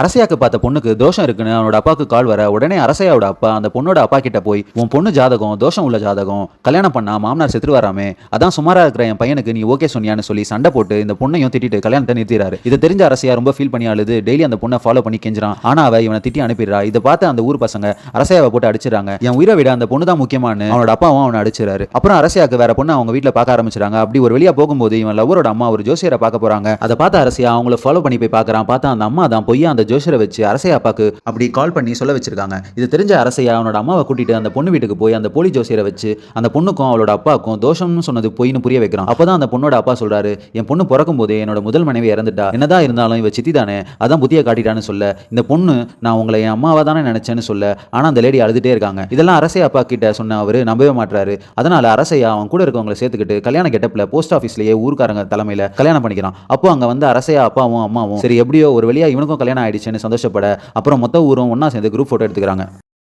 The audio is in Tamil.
அரசையாக்கு பார்த்த பொண்ணுக்கு தோஷம் இருக்குன்னு அவனோட அப்பாவுக்கு கால் வர உடனே அரசையாவோட அப்பா அந்த பொண்ணோட அப்பா கிட்ட போய் உன் பொண்ணு ஜாதகம் தோஷம் உள்ள ஜாதகம் கல்யாணம் பண்ணா மாமனார் செத்துரு வராமே அதான் சுமாரா இருக்கிற என் பையனுக்கு நீ ஓகே சொன்னியான்னு சொல்லி சண்டை போட்டு இந்த பொண்ணையும் திட்டிட்டு கல்யாணத்தை நிறுத்திறாரு. இது தெரிஞ்ச அரசையா ரொம்ப ஃபீல் பண்ணி அழுது டெய்லி அந்த பொண்ணை ஃபாலோ பண்ணி கெஞ்சுறான். ஆனா அவ இவனை திட்டி அனுப்பிடுறா. இதை பார்த்து அந்த ஊர் பசங்க அரசையாவை போட்டு அடிச்சிடறாங்க. என் உயிரை விட அந்த பொண்ணு தான் முக்கியமானு அவனோட அப்பாவும் அவனை அடிச்சிடாரு அப்புறம் அரசியாக்கு வேற பொண்ணு அவங்க வீட்டில் பார்க்க ஆரம்பிச்சிட்டாங்க அப்படி ஒரு வெளியா போகும்போது இவன் லவரோட அம்மா ஒரு ஜோசியரை பார்க்க போறாங்க. அதை பார்த்த அரசியா அவங்கள ஃபாலோ பண்ணி போய் பார்க்கறான். பார்த்தா அந்த அம்மா தான் பொய்யா அந்த ஜோசியரை வச்சு அரசையா அப்பாக்கு அப்படி கால் பண்ணி சொல்ல வச்சிருக்காங்க. இது தெரிஞ்ச அரசையா? அவனோட அம்மாவை கூட்டிட்டு அந்த பொண்ணு வீட்டுக்கு போய் அந்த போலி ஜோசியரை வச்சு அந்த பொண்ணுக்கும் அவளோட அப்பாவுக்கும் தோஷம்னு சொன்னது பொய்னு புரிய வைக்கிறான். அப்பதான் அந்த பொண்ணோட அப்பா சொல்றாரு என் பொண்ணு பிறக்கும் போதே என்னோட முதல் மனைவி இறந்துட்டா. என்னதான் இருந்தாலும் இவ சித்தி தானே. அதான் புத்திய காட்டிட்டான்னு சொல்ல. இந்த பொண்ணு நான் உங்களை என் அம்மாவா தானே நினைச்சேன்னு சொல்ல. ஆனா அந்த லேடி அழுதுட்டே இருக்காங்க. இதெல்லாம் அரசை அப்பா கிட்ட சொன்ன அவரு நம்பவே மாட்டாரு அதனால அரசையா அவன் கூட இருக்கவங்களை சேர்த்துக்கிட்டு கல்யாண கெட்டப்ல போஸ்ட் ஆஃபீஸ்லயே ஊர்க்காரங்க தலைமையில கல்யாணம் பண்ணிக்கிறான். அப்போ அங்க வந்து அரசையா அப்பாவும் அம்மாவும் சரி எப்படியோ ஒரு வழியா இவனுக்கும் கல்யாணம் ஆயிடுச்சுன்னு சந்தோஷப்பட அப்புறம் மொத்த ஊரும் ஒன்றா சேர்ந்து குரூப் ஃபோட்டோ எடுத்துக்கிறாங்க.